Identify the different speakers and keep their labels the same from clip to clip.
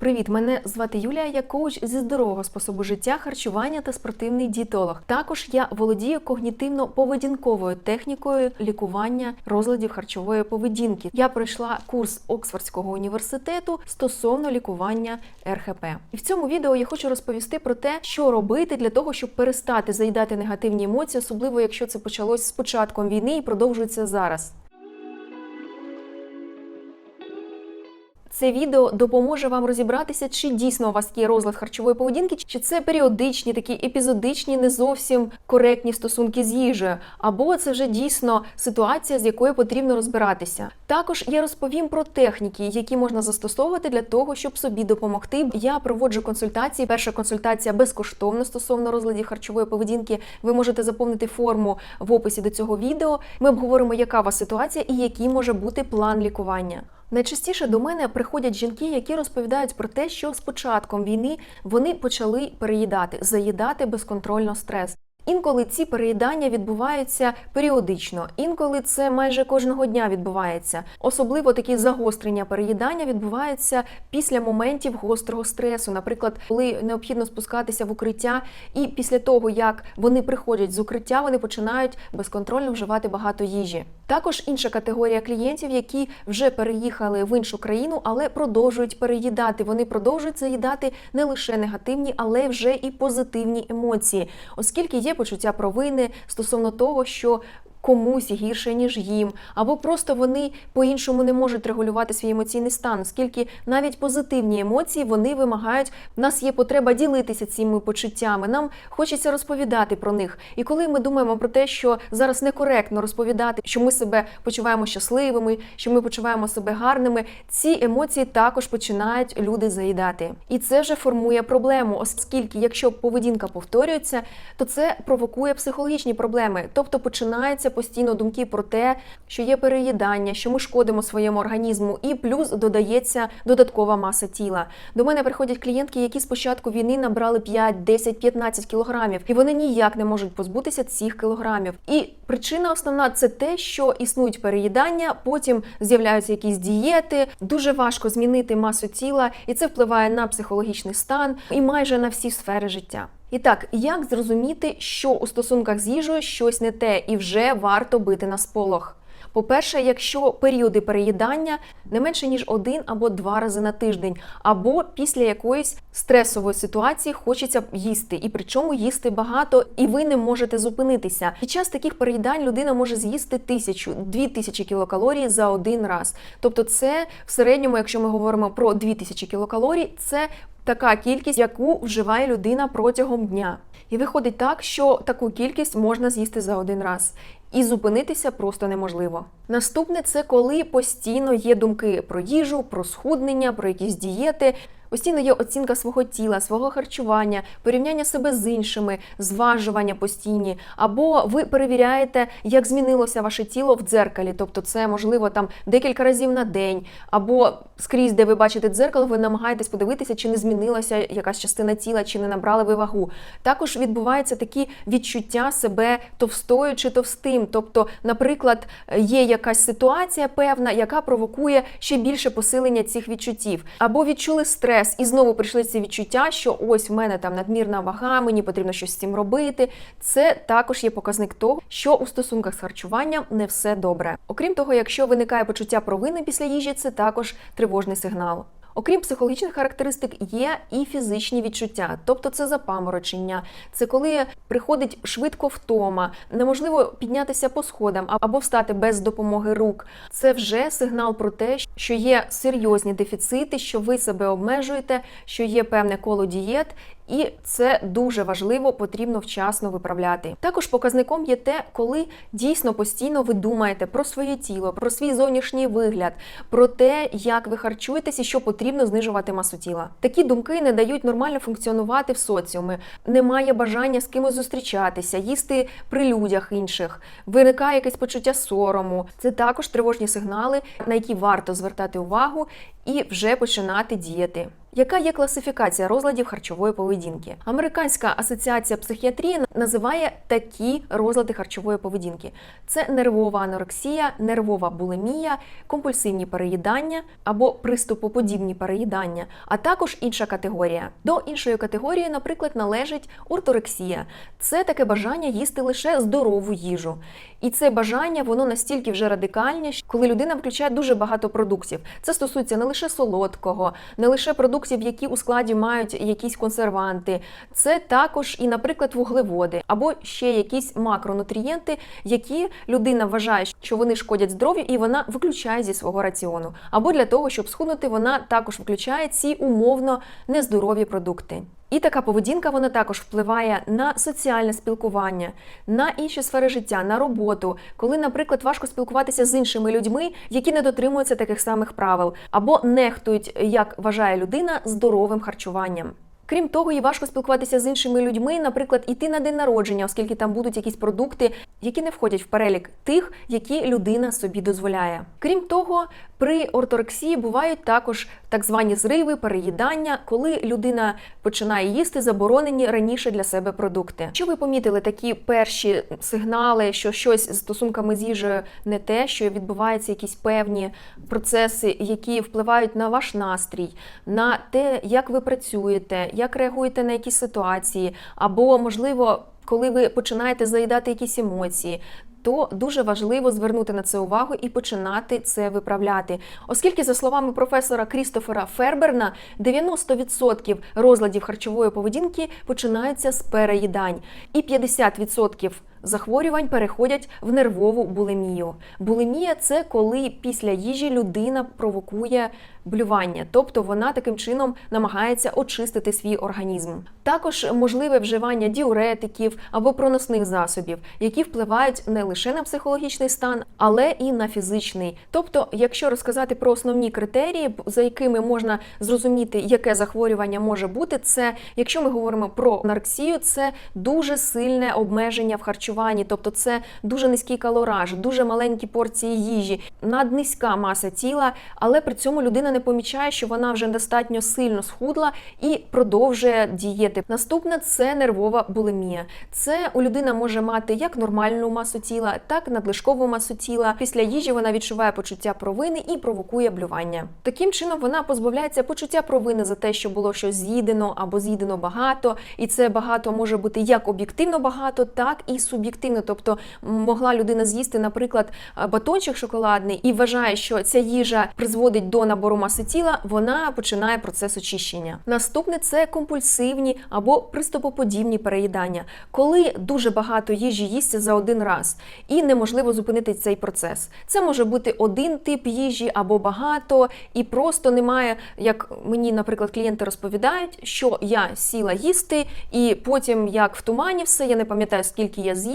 Speaker 1: Привіт, мене звати Юлія. Я коуч зі здорового способу життя, харчування та спортивний дієтолог. Також я володію когнітивно-поведінковою технікою лікування розладів харчової поведінки. Я пройшла курс Оксфордського університету стосовно лікування РХП. І в цьому відео я хочу розповісти про те, що робити для того, щоб перестати заїдати негативні емоції, особливо якщо це почалось з початком війни і продовжується зараз. Це відео допоможе вам розібратися, чи дійсно у вас є розлад харчової поведінки, чи це періодичні, такі епізодичні, не зовсім коректні стосунки з їжею, або це вже дійсно ситуація, з якою потрібно розбиратися. Також я розповім про техніки, які можна застосовувати для того, щоб собі допомогти. Я проводжу консультації. Перша консультація безкоштовно стосовно розладів харчової поведінки. Ви можете заповнити форму в описі до цього відео. Ми обговоримо, яка у вас ситуація і який може бути план лікування. Найчастіше до мене приходять жінки, які розповідають про те, що з початком війни вони почали переїдати, заїдати безконтрольно стрес. Інколи ці переїдання відбуваються періодично, інколи це майже кожного дня відбувається. Особливо такі загострення переїдання відбуваються після моментів гострого стресу, наприклад, коли необхідно спускатися в укриття, і після того як вони приходять з укриття, вони починають безконтрольно вживати багато їжі. Також інша категорія клієнтів, які вже переїхали в іншу країну, але продовжують переїдати. Вони продовжують заїдати не лише негативні, але вже і позитивні емоції, оскільки є почуття провини стосовно того, що комусь гірше, ніж їм, або просто вони по-іншому не можуть регулювати свій емоційний стан, оскільки навіть позитивні емоції вони вимагають. В нас є потреба ділитися цими почуттями. Нам хочеться розповідати про них. І коли ми думаємо про те, що зараз некоректно розповідати, що ми себе почуваємо щасливими, що ми почуваємо себе гарними, ці емоції також починають люди заїдати. І це вже формує проблему, оскільки, якщо поведінка повторюється, то це провокує психологічні проблеми, тобто починається постійно думки про те, що є переїдання, що ми шкодимо своєму організму, і плюс додається додаткова маса тіла. До мене приходять клієнтки, які з початку війни набрали 5, 10, 15 кілограмів, і вони ніяк не можуть позбутися цих кілограмів. І причина основна це те, що існують переїдання, потім з'являються якісь дієти. Дуже важко змінити масу тіла, і це впливає на психологічний стан і майже на всі сфери життя. І так, як зрозуміти, що у стосунках з їжею щось не те, і вже варто бити на сполох? По-перше, якщо періоди переїдання не менше ніж один або два рази на тиждень, або після якоїсь стресової ситуації хочеться їсти, і причому їсти багато, і ви не можете зупинитися. Під час таких переїдань людина може з'їсти тисячу, дві тисячі кілокалорій за один раз. Тобто, це в середньому, якщо ми говоримо про дві тисячі кілокалорій, це така кількість, яку вживає людина протягом дня. І виходить так, що таку кількість можна з'їсти за один раз. І зупинитися просто неможливо. Наступне це коли постійно є думки про їжу, про схуднення, про якісь дієти. Постійно є оцінка свого тіла, свого харчування, порівняння себе з іншими, зважування постійні. Або ви перевіряєте, як змінилося ваше тіло в дзеркалі, тобто це можливо там декілька разів на день, або скрізь, де ви бачите дзеркало, ви намагаєтесь подивитися, чи не змінилася якась частина тіла, чи не набрали ви вагу. Також відбуваються такі відчуття себе товстою чи товстим. Тобто, наприклад, є якась ситуація певна, яка провокує ще більше посилення цих відчуттів, або відчули стрес стрес, і знову прийшли ці відчуття, що ось в мене там надмірна вага, мені потрібно щось з цим робити. Це також є показник того, що у стосунках з харчуванням не все добре. Окрім того, якщо виникає почуття провини після їжі, це також тривожний сигнал. Окрім психологічних характеристик, є і фізичні відчуття, тобто це запаморочення, це коли приходить швидко втома, неможливо піднятися по сходам або встати без допомоги рук. Це вже сигнал про те, що є серйозні дефіцити, що ви себе обмежуєте, що є певне коло дієт. І це дуже важливо, потрібно вчасно виправляти. Також показником є те, коли дійсно постійно ви думаєте про своє тіло, про свій зовнішній вигляд, про те, як ви харчуєтесь і що потрібно знижувати масу тіла. Такі думки не дають нормально функціонувати в соціумі. Немає бажання з кимось зустрічатися, їсти при людях інших. Виникає якесь почуття сорому. Це також тривожні сигнали, на які варто звертати увагу і вже починати діяти. Яка є класифікація розладів харчової поведінки? Американська асоціація психіатрії називає такі розлади харчової поведінки: це нервова анорексія, нервова булимія, компульсивні переїдання або приступоподібні переїдання, а також інша категорія. До іншої категорії, наприклад, належить орторексія. Це таке бажання їсти лише здорову їжу. І це бажання воно настільки вже радикальне, коли людина включає дуже багато продуктів. Це стосується не лише солодкого, не лише продуктів, які у складі мають якісь консерванти, це також і, наприклад, вуглеводи або ще якісь макронутрієнти, які людина вважає, що вони шкодять здоров'ю, і вона виключає зі свого раціону. Або для того, щоб схуднути, вона також включає ці умовно нездорові продукти. І така поведінка вона також впливає на соціальне спілкування, на інші сфери життя, на роботу, коли, наприклад, важко спілкуватися з іншими людьми, які не дотримуються таких самих правил, або нехтують, як вважає людина, здоровим харчуванням. Крім того, і важко спілкуватися з іншими людьми, наприклад, іти на день народження, оскільки там будуть якісь продукти, які не входять в перелік тих, які людина собі дозволяє. Крім того, при орторексії бувають також так звані зриви, переїдання, коли людина починає їсти заборонені раніше для себе продукти. Що ви помітили такі перші сигнали, що щось з стосунками з їжею не те, що відбуваються якісь певні процеси, які впливають на ваш настрій, на те, як ви працюєте, як реагуєте на якісь ситуації, або можливо. Коли ви починаєте заїдати якісь емоції, то дуже важливо звернути на це увагу і починати це виправляти. Оскільки, за словами професора Крістофера Ферберна, 90% розладів харчової поведінки починаються з переїдань, і 50% захворювань переходять в нервову булимію. Булимія це коли після їжі людина провокує блювання, тобто вона таким чином намагається очистити свій організм. Також можливе вживання діуретиків або проносних засобів, які впливають не лише на психологічний стан, але і на фізичний. Тобто, якщо розказати про основні критерії, за якими можна зрозуміти, яке захворювання може бути, це якщо ми говоримо про анорексію, це дуже сильне обмеження в харчуванні, тобто це дуже низький калораж, дуже маленькі порції їжі, наднизька маса тіла, але при цьому людина не помічає, що вона вже достатньо сильно схудла і продовжує дієти. Наступне це нервова булимія. Це у людини може мати як нормальну масу тіла, так і надлишкову масу тіла. Після їжі вона відчуває почуття провини і провокує блювання. Таким чином вона позбавляється почуття провини за те, що було щось з'їдено або з'їдено багато, і це багато може бути як об'єктивно багато, так і суб'єктивно. Тобто могла людина з'їсти, наприклад, батончик шоколадний і вважає, що ця їжа призводить до набору маси тіла, вона починає процес очищення. Наступне це компульсивні або приступоподібні переїдання, коли дуже багато їжі їсться за один раз, і неможливо зупинити цей процес. Це може бути один тип їжі або багато, і просто немає, як мені, наприклад, клієнти розповідають, що я сіла їсти, і потім, як в тумані, все, я не пам'ятаю, скільки я з'їла,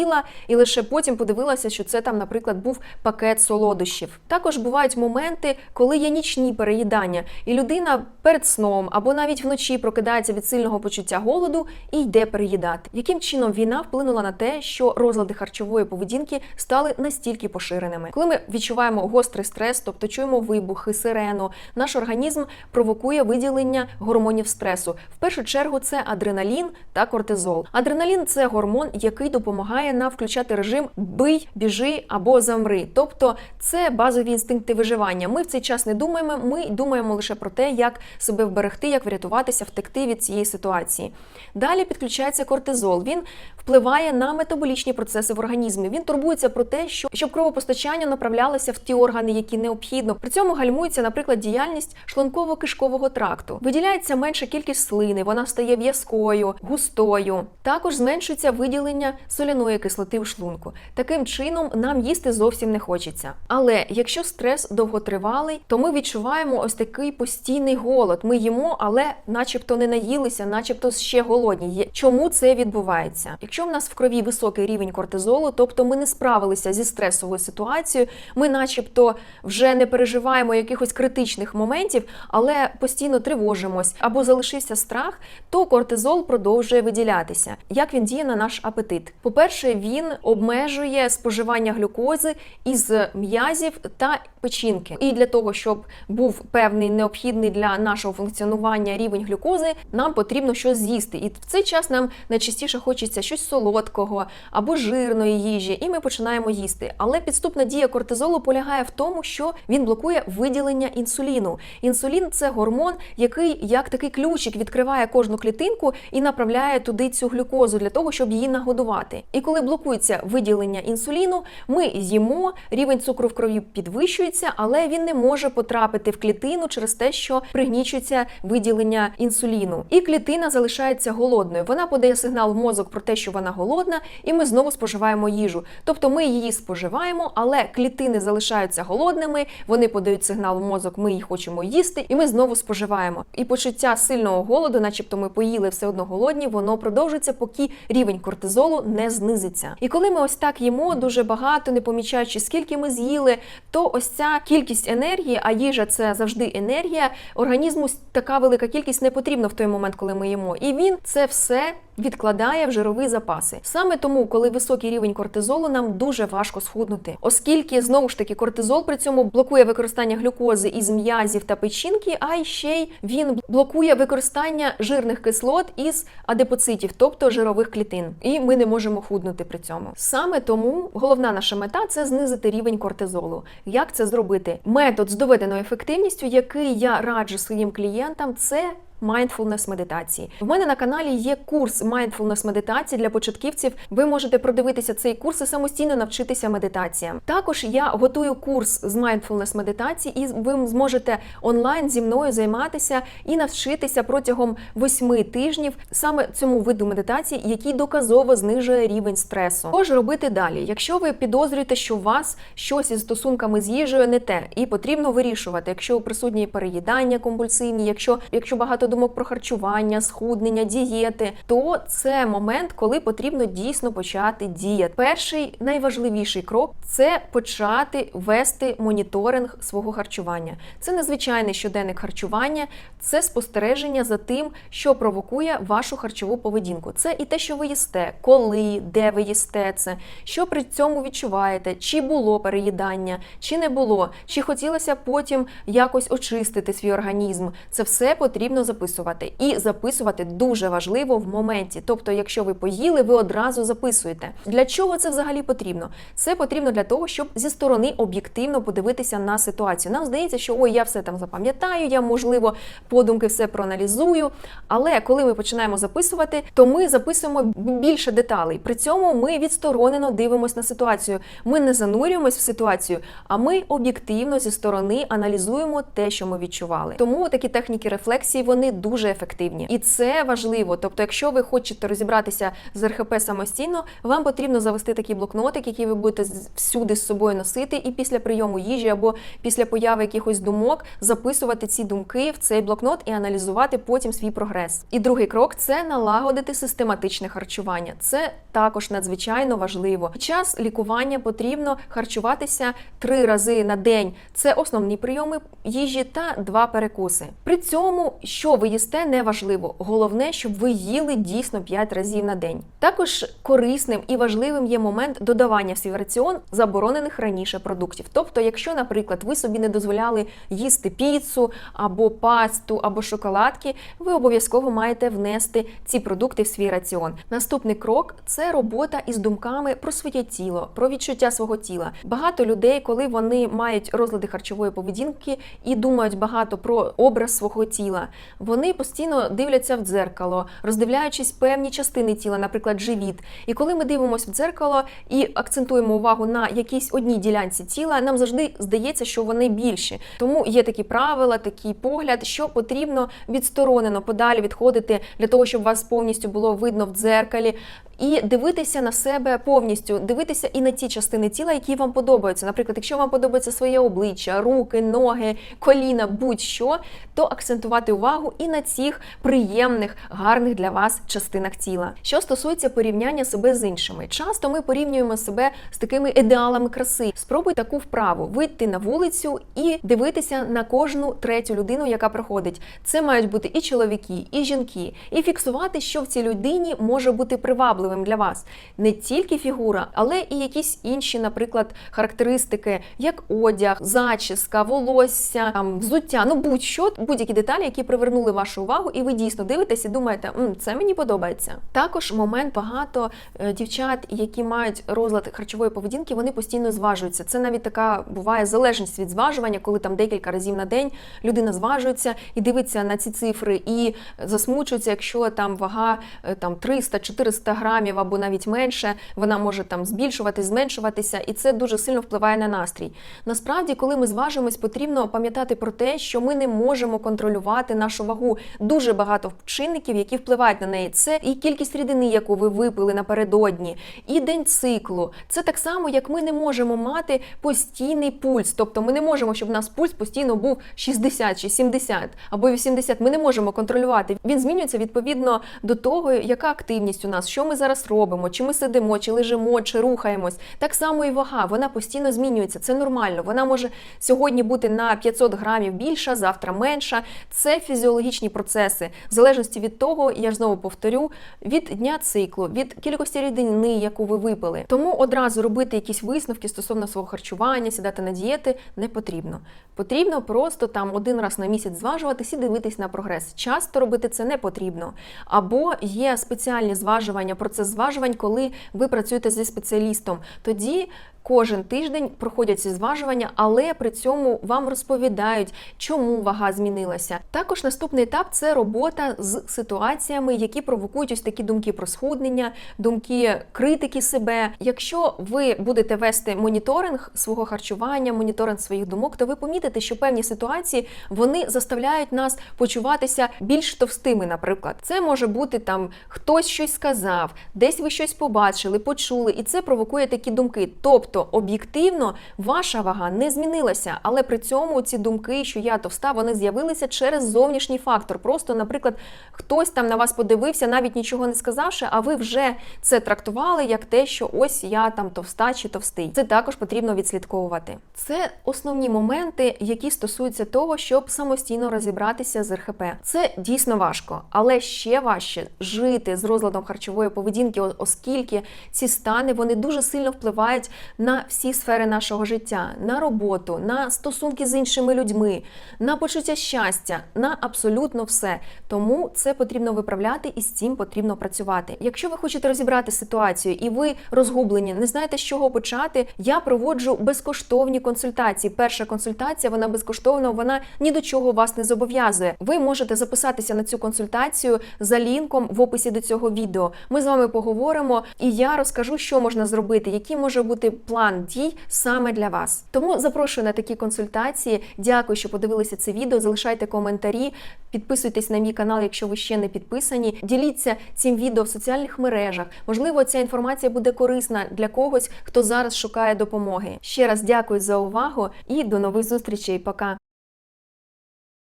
Speaker 1: і лише потім подивилася, що це там, наприклад, був пакет солодощів. Також бувають моменти, коли є нічні переїдання, і людина перед сном або навіть вночі прокидається від сильного почуття голоду і йде переїдати. Яким чином війна вплинула на те, що розлади харчової поведінки стали настільки поширеними? Коли ми відчуваємо гострий стрес, тобто чуємо вибухи, сирену, наш організм провокує виділення гормонів стресу. В першу чергу це адреналін та кортизол. Адреналін це гормон, який допомагає нам включати режим бий, біжи або замри. Тобто це базові інстинкти виживання. Ми в цей час не думаємо, ми думаємо лише про те, як себе вберегти, як врятуватися, втекти від цієї ситуації. Далі підключається кортизол. Він впливає на метаболічні процеси в організмі. Він турбується про те, що щоб кровопостачання направлялося в ті органи, які необхідно. При цьому гальмується, наприклад, діяльність шлунково-кишкового тракту. Виділяється менша кількість слини, вона стає в'язкою, густою. Також зменшується виділення соляної кислоти в шлунку. Таким чином нам їсти зовсім не хочеться. Але якщо стрес довготривалий, то ми відчуваємо ось такий постійний голод. Ми їмо, але начебто не наїлися, начебто ще голодні. Чому це відбувається? Якщо в нас в крові високий рівень кортизолу, тобто ми не справилися зі стресовою ситуацією, ми, начебто, вже не переживаємо якихось критичних моментів, але постійно тривожимось або залишився страх, то кортизол продовжує виділятися. Як він діє на наш апетит? По-перше, По-перше, він обмежує споживання глюкози із м'язів та печінки. І для того, щоб був певний необхідний для нашого функціонування рівень глюкози, нам потрібно щось з'їсти. І в цей час нам найчастіше хочеться щось солодкого або жирної їжі, і ми починаємо їсти. Але підступна дія кортизолу полягає в тому, що він блокує виділення інсуліну. Інсулін це гормон, який як такий ключик відкриває кожну клітинку і направляє туди цю глюкозу для того, щоб її нагодувати. І коли блокується виділення інсуліну, ми їмо, рівень цукру в крові підвищується, але він не може потрапити в клітину через те, що пригнічується виділення інсуліну. І клітина залишається голодною. Вона подає сигнал в мозок про те, що вона голодна, і ми знову споживаємо їжу. Тобто ми її споживаємо, але клітини залишаються голодними, вони подають сигнал в мозок, ми її хочемо їсти, і ми знову споживаємо. І почуття сильного голоду, начебто ми поїли все одно голодні, воно продовжується, поки рівень кортизолу не знизиться. І коли ми ось так їмо дуже багато, не помічаючи, скільки ми з'їли, то ось ця кількість енергії, а їжа це завжди енергія. Організму така велика кількість не потрібна в той момент, коли ми їмо. І він це все відкладає в жирові запаси. Саме тому, коли високий рівень кортизолу, нам дуже важко схуднути, оскільки знову ж таки кортизол при цьому блокує використання глюкози із м'язів та печінки, а ще й він блокує використання жирних кислот із адепоцитів, тобто жирових клітин. І ми не можемо худнути при цьому. Саме тому головна наша мета це знизити рівень кортизолу. Як це зробити? Метод з доведеною ефективністю, який я раджу своїм клієнтам, це Mindfulness медитації. В мене на каналі є курс Mindfulness медитації для початківців. Ви можете продивитися цей курс і самостійно навчитися медитаціям. Також я готую курс з Mindfulness медитації, і ви зможете онлайн зі мною займатися і навчитися протягом восьми тижнів саме цьому виду медитації, який доказово знижує рівень стресу. Що ж робити далі? Якщо ви підозрюєте, що у вас щось із стосунками з їжею не те, і потрібно вирішувати, якщо присутні переїдання компульсивні, якщо якщо багато думок про харчування, схуднення, дієти, то це момент, коли потрібно дійсно почати діяти. Перший найважливіший крок це почати вести моніторинг свого харчування. Це незвичайний щоденник харчування, це спостереження за тим, що провокує вашу харчову поведінку. Це і те, що ви їсте, коли, де ви їсте це, що при цьому відчуваєте, чи було переїдання, чи не було, чи хотілося потім якось очистити свій організм. Це все потрібно записувати. І записувати дуже важливо в моменті. Тобто, якщо ви поїли, ви одразу записуєте. Для чого це взагалі потрібно? Це потрібно для того, щоб зі сторони об'єктивно подивитися на ситуацію. Нам здається, що ой, я все там запам'ятаю, я можливо подумки все проаналізую. Але коли ми починаємо записувати, то ми записуємо більше деталей. При цьому ми відсторонено дивимося на ситуацію. Ми не занурюємось в ситуацію, а ми об'єктивно зі сторони аналізуємо те, що ми відчували. Тому такі техніки рефлексії вони дуже ефективні, і це важливо. Тобто, якщо ви хочете розібратися з РХП самостійно, вам потрібно завести такий блокнотик, який ви будете всюди з собою носити, і після прийому їжі або після появи якихось думок записувати ці думки в цей блокнот і аналізувати потім свій прогрес. І другий крок це налагодити систематичне харчування. Це також надзвичайно важливо. Під час лікування потрібно харчуватися три рази на день. Це основні прийоми їжі та два перекуси. При цьому, що ви їсте, не важливо. Головне, щоб ви їли дійсно 5 разів на день. Також корисним і важливим є момент додавання в свій раціон заборонених раніше продуктів. Тобто, якщо, наприклад, ви собі не дозволяли їсти піцу або пасту, або шоколадки, ви обов'язково маєте внести ці продукти в свій раціон. Наступний крок це робота із думками про своє тіло, про відчуття свого тіла. Багато людей, коли вони мають розлади харчової поведінки і думають багато про образ свого тіла, вони постійно дивляться в дзеркало, роздивляючись певні частини тіла, наприклад, живіт. І коли ми дивимося в дзеркало і акцентуємо увагу на якійсь одній ділянці тіла, нам завжди здається, що вони більші. Тому є такі правила, такий погляд, що потрібно відсторонено подалі відходити для того, щоб вас повністю було видно в дзеркалі. І дивитися на себе повністю, дивитися і на ті частини тіла, які вам подобаються. Наприклад, якщо вам подобається своє обличчя, руки, ноги, коліна, будь-що, то акцентувати увагу і на цих приємних, гарних для вас частинах тіла. Що стосується порівняння себе з іншими, часто ми порівнюємо себе з такими ідеалами краси. Спробуй таку вправу вийти на вулицю і дивитися на кожну третю людину, яка проходить. Це мають бути і чоловіки, і жінки, і фіксувати, що в цій людині може бути привабливо привабливим для вас. Не тільки фігура, але і якісь інші, наприклад, характеристики, як одяг, зачіска, волосся, там, взуття, ну будь-що, будь-які деталі, які привернули вашу увагу, і ви дійсно дивитесь і думаєте, М, це мені подобається. Також момент багато е, дівчат, які мають розлад харчової поведінки, вони постійно зважуються. Це навіть така буває залежність від зважування, коли там декілька разів на день людина зважується і дивиться на ці цифри, і засмучується, якщо там вага е, там 300-400 грамів або навіть менше, вона може там збільшуватись, зменшуватися, і це дуже сильно впливає на настрій. Насправді, коли ми зважуємось, потрібно пам'ятати про те, що ми не можемо контролювати нашу вагу. Дуже багато чинників, які впливають на неї. Це і кількість рідини, яку ви випили напередодні, і день циклу. Це так само, як ми не можемо мати постійний пульс. Тобто ми не можемо, щоб у нас пульс постійно був 60 чи 70 або 80. Ми не можемо контролювати. Він змінюється відповідно до того, яка активність у нас, що ми зараз робимо, чи ми сидимо, чи лежимо, чи рухаємось. Так само і вага, вона постійно змінюється. Це нормально. Вона може сьогодні бути на 500 грамів більша, завтра менша. Це фізіологічні процеси, в залежності від того, я ж знову повторю, від дня циклу, від кількості рідини, яку ви випили. Тому одразу робити якісь висновки стосовно свого харчування, сідати на дієти не потрібно. Потрібно просто там один раз на місяць зважуватись і дивитись на прогрес. Часто робити це не потрібно. Або є спеціальні зважування, процес зважувань, коли ви працюєте зі спеціалістом. Тоді Кожен тиждень проходять ці зважування, але при цьому вам розповідають, чому вага змінилася. Також наступний етап це робота з ситуаціями, які провокують ось такі думки про схуднення, думки критики себе. Якщо ви будете вести моніторинг свого харчування, моніторинг своїх думок, то ви помітите, що певні ситуації вони заставляють нас почуватися більш товстими. Наприклад, це може бути там хтось щось сказав, десь ви щось побачили, почули, і це провокує такі думки. Тобто об'єктивно ваша вага не змінилася, але при цьому ці думки, що я товста, вони з'явилися через зовнішній фактор. Просто, наприклад, хтось там на вас подивився, навіть нічого не сказавши, а ви вже це трактували як те, що ось я там товста чи товстий. Це також потрібно відслідковувати. Це основні моменти, які стосуються того, щоб самостійно розібратися з РХП. Це дійсно важко, але ще важче жити з розладом харчової поведінки, оскільки ці стани вони дуже сильно впливають на всі сфери нашого життя, на роботу, на стосунки з іншими людьми, на почуття щастя, на абсолютно все. Тому це потрібно виправляти і з цим потрібно працювати. Якщо ви хочете розібрати ситуацію і ви розгублені, не знаєте, з чого почати, я проводжу безкоштовні консультації. Перша консультація вона безкоштовна, вона ні до чого вас не зобов'язує. Ви можете записатися на цю консультацію за лінком в описі до цього відео. Ми з вами поговоримо, і я розкажу, що можна зробити, який може бути план дій саме для вас. Тому запрошую на такі консультації. Дякую, що подивилися це відео. Залишайте коментарі, підписуйтесь на мій канал, якщо ви ще не підписані. Діліться цим відео в соціальних мережах. Можливо, ця інформація буде корисна для когось, хто зараз шукає допомоги. Ще раз дякую за увагу і до нових зустрічей. Пока.